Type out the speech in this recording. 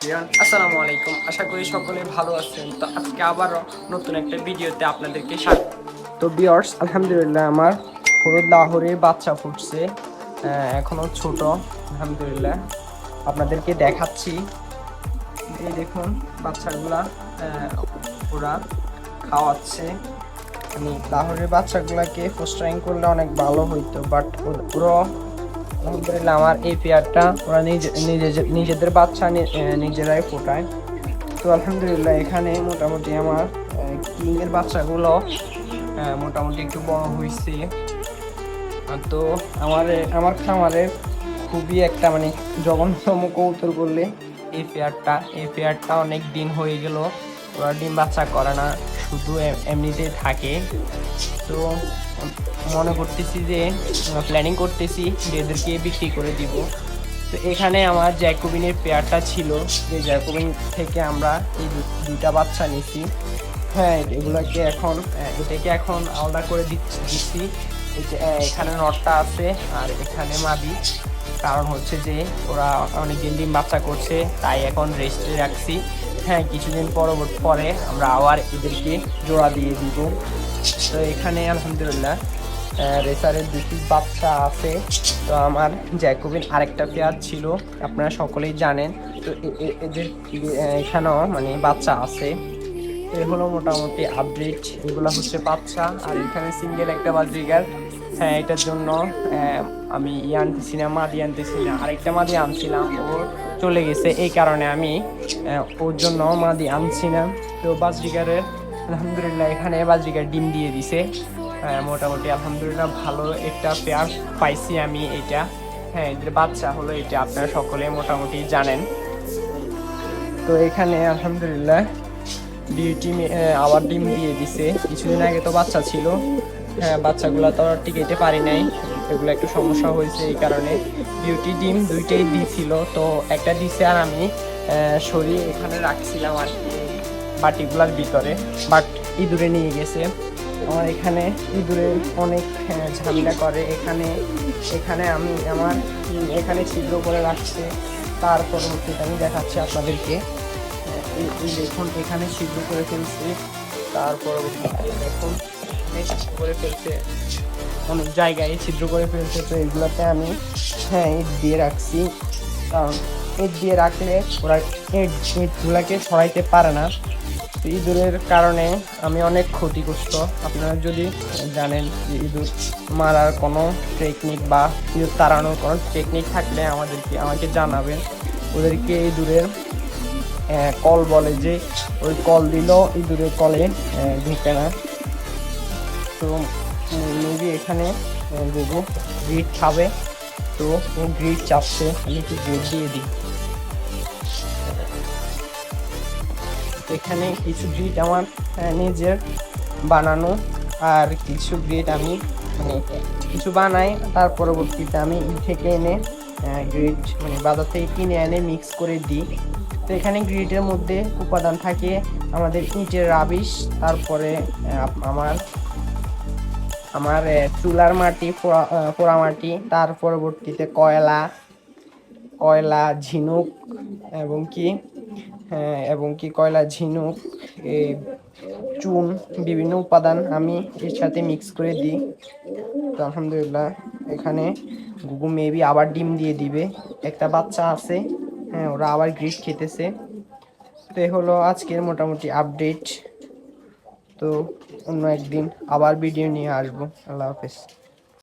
আসসালামু আলাইকুম। আশা করি সকলে ভালো আছেন। তো আজকে আবারও নতুন একটা ভিডিওতে আপনাদেরকে স্বাগত। তো বিয়ার্স আলহামদুলিল্লাহ আমার হলুদ লাহোরে বাচ্চা ফুটছে। এখনও ছোট, আলহামদুলিল্লাহ। আপনাদেরকে দেখাচ্ছি। এই দেখুন, বাচ্চাগুলা ওরা খাওয়াচ্ছে। আমি লাহোরের বাচ্চাগুলাকে ফোস্টারিং করলে অনেক ভালো হইতো বাট ওরা আলহামদুলিল্লাহ, আমার এই পেয়ারটা ওরা নিজে নিজে- নিজেদের বাচ্চা নিজেরাই ফোটায়। তো আলহামদুলিল্লাহ, এখানে মোটামুটি আমার কিংয়ের বাচ্চাগুলো মোটামুটি একটু বড় হয়েছে তো আমার আমার খামারে খুবই একটা মানে জঘন্যতম কৌতল করলে এই পেয়ারটা। এই পেয়ারটা অনেক দিন হয়ে গেল, ওরা ডিম বাচ্চা করে না। শুধু এমনিতে থাকে। তো মনে করতেছি যে প্ল্যানিং করতেছি যে এদেরকে বিক্রি করে দিব। তো এখানে আমার জ্যাকোবিনের পেয়ারটা ছিল। যে জ্যাকোবিন থেকে আমরা এই দুইটা বাচ্চা নিছি। হ্যাঁ এগুলোকে এখন এটাকে এখন আলাদা করে দিচ্ছি এখানে নটটা আছে আর এখানে মাদি। কারণ হচ্ছে যে, ওরা অনেকদিন ডিম বাচ্চা করছে, তাই এখন রেস্টে রাখছি। হ্যাঁ কিছুদিন পরবর্তী পরে আমরা আবার এদেরকে জোড়া দিয়ে দিব। তো এখানে আলহামদুলিল্লাহ রেসারের দুটি বাচ্চা আছে। তো আমার জ্যাকোবিন আরেকটা পেয়ার ছিল, আপনারা সকলেই জানেন। তো এদের এখানেও মানে বাচ্চা আছে। এগুলো মোটামুটি আপডেট এগুলো হচ্ছে বাচ্চা। আর এখানে সিঙ্গেল একটা বাজরিগার হ্যাঁ এটার জন্য আমি ই আনতেছি না, মাদি আনতেছি না। আরেকটা মাদি আনছিলাম, ও চলে গেছে। এই কারণে আমি ওর জন্য মাদি আনছি না। তো বাজরিগারের, আলহামদুলিল্লাহ, এখানে বাজরিগার ডিম দিয়ে দিছে। মোটামুটি আলহামদুলিল্লাহ ভালো একটা পেয়ার পাইছি আমি এটা। হ্যাঁ এদের বাচ্চা হলো এটা, আপনারা সকলে মোটামুটি জানেন। তো এখানে আলহামদুলিল্লাহ ডিউটি আবার ডিম দিয়ে দিছে। কিছুদিন আগে তো বাচ্চা ছিল। বাচ্চাগুলো তো আর টিকাইতে পারি নাই। এগুলো একটু সমস্যা হয়েছে এই কারণে। বিউটি ডিম দুইটাই দিছিল, তো একটা দিছে আর আমি। সরিয়ে এখানে রাখছিলাম আর কি বাটিগুলার ভিতরে, বাট ইঁদুরে নিয়ে গেছে। আমার এখানে ইঁদুরে অনেক ঝামেলা করে। এখানে এখানে আমি আমার এখানে ছিদ্র করে রাখছে। তার পরবর্তীতে আমি দেখাচ্ছি আপনাদেরকে। দেখুন, এখানে ছিদ্র করে ফেলছে। তার পরবর্তীতে দেখুন। ছিদ্র করে ফেলছে। অনেক জায়গায় ছিদ্র করে ফেলছে, তো এগুলোতে আমি হ্যাঁ ইট দিয়ে রাখছি। কারণ ইট দিয়ে রাখলে ওরা ইট, ইটগুলাকে সরাইতে পারে না। তো ইঁদুরের কারণে আমি অনেক ক্ষতিগ্রস্ত। আপনারা যদি জানেন যে ইঁদুর মারার কোনো টেকনিক বা ইঁদুর তাড়ানোর কোনো টেকনিক থাকলে আমাদেরকে, আমাকে জানাবেন। ওদেরকে ইঁদুরের কল বলে যে, ওই কল দিল ইঁদুরের কলে ঢুকে না। তো মেবি এখানে দেবো। গ্রিড খাবে। তো, ও গ্রিড চাপছে আমি একটু গ্রিড দিয়ে দিই। এখানে কিছু গ্রিড আমার নিজের বানানো, আর কিছু গ্রিড আমি মানে কিছু বানাই, তার পরবর্তীতে আমি থেকে এনে গ্রিড মানে বাজার থেকে কিনে এনে মিক্স করে দিই। তো এখানে গ্রিডের মধ্যে উপাদান থাকে আমাদের ইটের রাবিশ, তারপরে আমার আমার চুলার মাটি পোড়া মাটি, তার পরবর্তীতে কয়লা কয়লা, ঝিনুক এবং কি এবং কি কয়লা, ঝিনুক এই চুন, বিভিন্ন উপাদান আমি এর সাথে মিক্স করে দিই। তো আলহামদুলিল্লাহ, এখানে গুগু মেবি আবার ডিম দিয়ে দিবে। একটা বাচ্চা আছে হ্যাঁ ওরা আবার গ্রিট খেতেছে। তো এই হলো আজকের মোটামুটি আপডেট তো অন্য একদিন আবার ভিডিও নিয়ে আসব। আল্লাহ হাফেজ।